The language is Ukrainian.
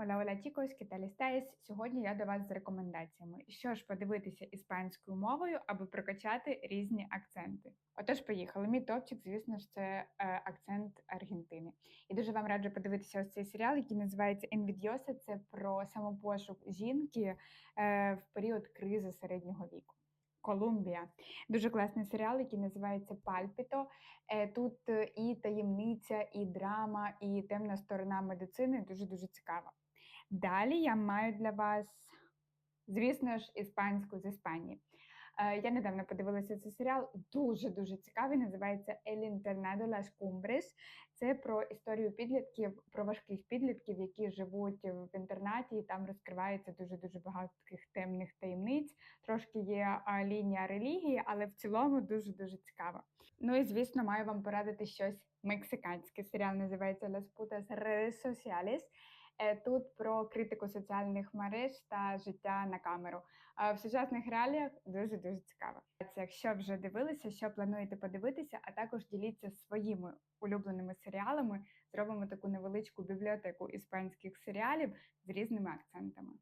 Hola, hola, chicos, ¿qué? Сьогодні я до вас з рекомендаціями. Що ж подивитися іспанською мовою, аби прокачати різні акценти. Отож, поїхали. Мій топчик, звісно ж, це е, акцент Аргентини. І дуже вам раджу подивитися ось цей серіал, який називається Envidiosa. Це про самопошук жінки е, в період кризи середнього віку. Колумбія. Дуже класний серіал, який називається Пальпіто. Е, Тут е, і таємниця, і драма, і темна сторона медицини дуже дуже цікава. Далі я маю для вас, звісно ж, іспанську з Іспанії. Е, Я недавно подивилася цей серіал, дуже-дуже цікавий. Називається El Internado Las Cumbres. Це про історію підлітків, про важких підлітків, які живуть в інтернаті, і там розкривається дуже-дуже багато таких темних таємниць. Трошки є лінія релігії, але в цілому дуже-дуже цікаво. Ну і звісно, маю вам порадити щось мексиканське. Серіал називається Las putas redes sociales. Е, Тут про критику соціальних мереж та життя на камеру. В сучасних реаліях дуже дуже цікаво. Якщо вже дивилися, що плануєте подивитися, а також діліться своїми улюбленими серіалами. Зробимо таку невеличку бібліотеку іспанських серіалів з різними акцентами.